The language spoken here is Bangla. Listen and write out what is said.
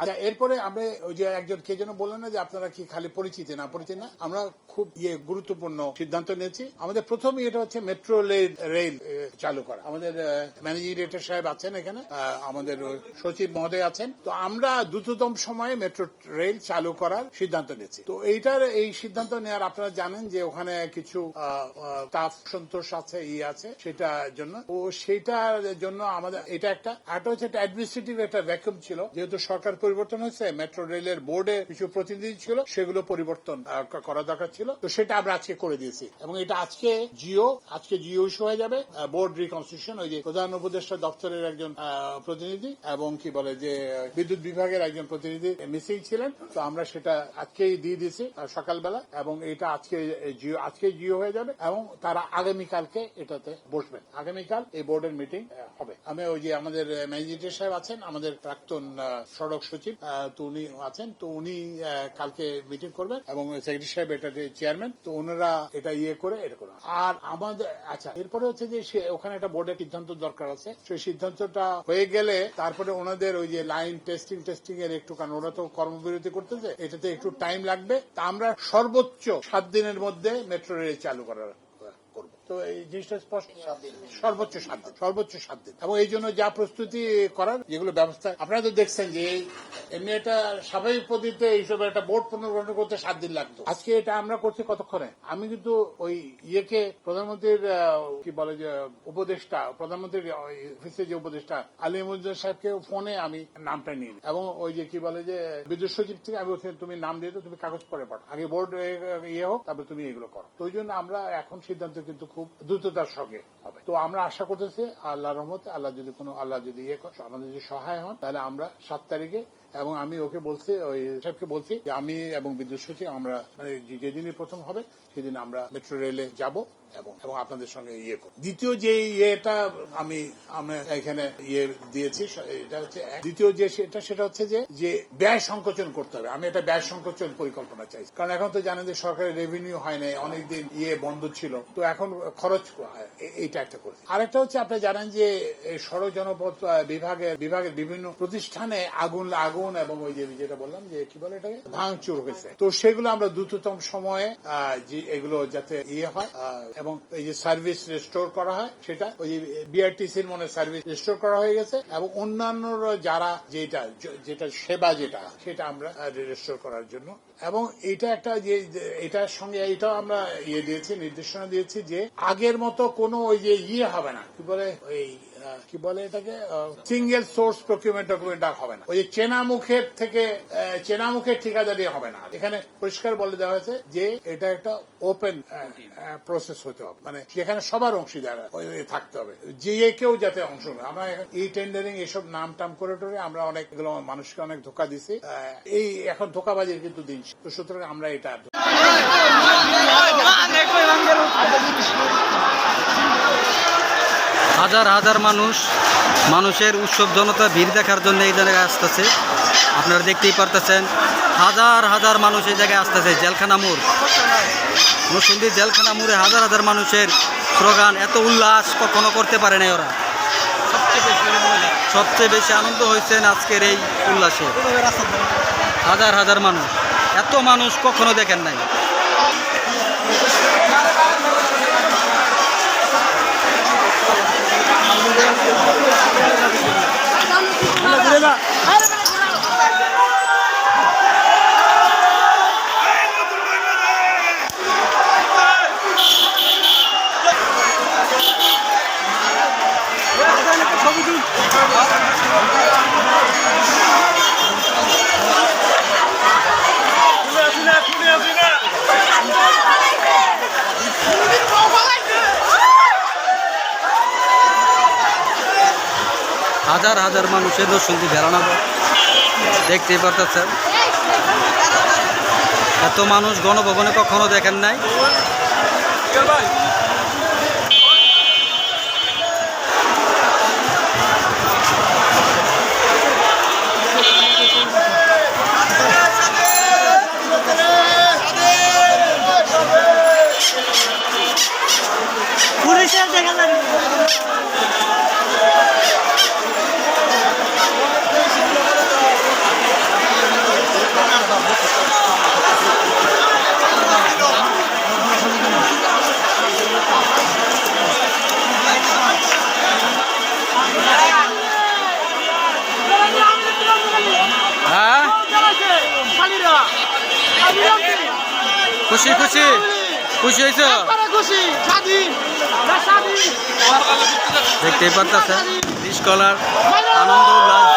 আচ্ছা এরপরে আমরা ওই যে একজন কে যেন বললেন না যে আপনারা কি খালি পরিচিতি না পরিচিতি না, আমরা খুব ইয়ে গুরুত্বপূর্ণ সিদ্ধান্ত নিয়েছি। আমাদের প্রথম ইয়েটা হচ্ছে মেট্রো রেল চালু করা। আমাদের ম্যানেজিং ডিরেক্টর সাহেব আছেন এখানে আমাদের সচিব মহোদয় আছেন। তো আমরা দ্রুততম সময়ে মেট্রো রেল চালু করার সিদ্ধান্ত নিয়েছি। তো এইটার এই সিদ্ধান্ত নেওয়ার আপনারা জানেন যে ওখানে কিছু স্টাফ সন্তোষ আছে ইয়ে আছে সেটার জন্য। ও সেটার জন্য আমাদের, এটা একটা একটা হচ্ছে একটা অ্যাডমিনিস্ট্রেটিভ একটা ভ্যাকুম ছিল, যেহেতু সরকার পরিবর্তন হয়েছে মেট্রো রেলের বোর্ডে কিছু প্রতিনিধি ছিল, সেগুলো পরিবর্তন করা দরকার ছিল। তো সেটা আমরা আজকে করে দিয়েছি। এবং এটা আজকে জিও আজকে জিও ইস্যু হয়ে যাবে। বোর্ড রিকনস্ট্রাকশন ওই যে প্রধান উপদেষ্টা দপ্তরের একজন প্রতিনিধি এবং কি বলে যে, বিদ্যুৎ বিভাগের একজন প্রতিনিধি মিসিং ছিলেন। তো আমরা সেটা আজকেই দিয়ে দিয়েছি সকালবেলা। এবং এটা আজকে, জিও আজকে জিও হয়ে যাবে এবং তারা আগামীকালকে এটাতে বসবেন। আগামীকাল এই বোর্ডের মিটিং হবে। আমি ওই যে আমাদের ম্যানেজিটার সাহেব আছেন, আমাদের প্রাক্তন সড়ক সচিব তো উনি আছেন, তো উনি কালকে মিটিং করবেন এবং সেক্রেটারি সাহেব এটা চেয়ারম্যান তো ওনারা এটা ইয়ে করে এটা করবেন। আর আমাদের আচ্ছা এরপরে হচ্ছে যে ওখানে একটা বোর্ডের সিদ্ধান্ত দরকার আছে। সেই সিদ্ধান্তটা হয়ে গেলে তারপরে ওনাদের ওই যে লাইন টেস্টিং টেস্টিং এর একটু কারণ ওরা তো কর্মবিরতি করতেছে, এটাতে একটু টাইম লাগবে। তা আমরা সর্বোচ্চ সাত দিনের মধ্যে মেট্রো রেল চালু করার তো এই জিনিসটা স্পষ্ট। সর্বোচ্চ সাত দিন সর্বোচ্চ সাত দিন এবং এই জন্য যা প্রস্তুতি করার যেগুলো ব্যবস্থা। আপনারা তো দেখছেন যে এমনি এটা স্বাভাবিক পদ্ধতিতে এইসব একটা বোর্ড পুনর্গঠন করতে সাত দিন লাগতো। আজকে এটা আমরা করছি কতক্ষণে? আমি কিন্তু ওই ইয়েকে প্রধানমন্ত্রীর কি বলে যে, উপদেষ্টা, প্রধানমন্ত্রীর ওই অফিসের যে উপদেষ্টা আলিমুদ্দিন সাহেবকে ফোনে আমি নামটা নিয়ে নিই। এবং ওই যে কি বলে যে, বিদ্যুৎ সচিব থেকে আমি বলছি, তুমি নাম দিয়ে তুমি কাগজ পরে পাঠো আগে বোর্ড ইয়ে হোক, তারপরে তুমি এগুলো করো। তো ওই জন্য আমরা এখন সিদ্ধান্ত কিন্তু খুব দ্রুততার সঙ্গে হবে। তো আমরা আশা করতেছি আল্লাহ রহমত আল্লাহ যদি কোনো, আল্লাহ যদি ইয়ে আমাদের যদি সহায় হন, তাহলে আমরা সাত তারিখে, এবং আমি ওকে বলছি, ওই সাহেবকে বলছি যে আমি এবং বিদ্যুৎ সচিব আমরা মানে যেদিনই প্রথম হবে, সেদিন আমরা মেট্রো রেলে যাব। এবং আপনাদের সঙ্গে ইয়ে করব। দ্বিতীয় যে ইয়েটা আমি এখানে ইয়ে দিয়েছি এটা হচ্ছে দ্বিতীয় যে সেটা সেটা হচ্ছে যে যে ব্যয় সংকোচন করতে হবে। আমি একটা ব্যয় সংকোচন পরিকল্পনা চাই। কারণ এখন তো জানেন যে সরকারের রেভিনিউ হয় নাই, অনেকদিন ইয়ে বন্ধ ছিল। তো এখন খরচ এইটা একটা করে আরেকটা হচ্ছে আপনি জানেন যে সড়ক জনপথ বিভাগের বিভাগের বিভিন্ন প্রতিষ্ঠানে আগুন আগুন এবং ওই যে যেটা বললাম যে, কি বলে এটাকে? ভাঙচুর হয়েছে। তো সেগুলো আমরা দ্রুততম সময়ে এগুলো যাতে ইয়ে হয় এবং এই যে সার্ভিস রেস্টোর করা হয়, সেটা ওই বিআরটিসির মনে সার্ভিস রেস্টোর করা হয়ে গেছে এবং অন্যান্য যারা যেটা যেটা সেবা যেটা, সেটা আমরা রেস্টোর করার জন্য। এবং এটা একটা যে, এটার সঙ্গে এটাও আমরা ইয়ে দিয়েছি, নির্দেশনা দিয়েছি যে আগের মতো কোনো ওই যে ইয়ে হবে না। কি বলে? ওই কি বলে এটাকে? সিঙ্গেল সোর্স প্রকিউমেন্ট ডকুমেন্ট আর হবে না। ওই যে চেনা মুখের থেকে চেনা মুখের ঠিকাদারি হবে না। এখানে পরিষ্কার বলে দেওয়া হয়েছে যে এটা একটা ওপেন প্রসেস হতে হবে। মানে যেখানে সবার অংশীদার থাকতে হবে। যে কেউ যাতে অংশ আমরা এই টেন্ডারিং এসব নাম টাম করে টরে আমরা অনেক এগুলো মানুষকে অনেক ধোকা দিছি। এই এখন ধোকাবাজির কিন্তু দিন তো সুতরাং আমরা এটা আর হাজার হাজার মানুষ, মানুষের উৎসব জনতা ভিড় দেখার জন্য এই জায়গায় আসতেছে। আপনারা দেখতেই পারতেছেন, হাজার হাজার মানুষ এই জায়গায় আসতেছে, জেলখানা মোড়। নসুন্দি জেলখানা মোড়ে হাজার হাজার মানুষের স্লোগান, এত উল্লাস কখনো করতে পারে নাই ওরা। সবচেয়ে বেশি আনন্দ হয়েছেন আজকের এই উল্লাসে। হাজার হাজার মানুষ, এত মানুষ কখনো দেখেন নাই। হাজার হাজার মানুষের নসুন্দি বেড়ানো দেখতেই পারতেছেন। এত মানুষ গণভবনে কখনো দেখেন নাই। খুশি খুশি। খুশি হয়েছ? দেখতেই পারতেছেন। স্কলার আনন্দ উল্লাস।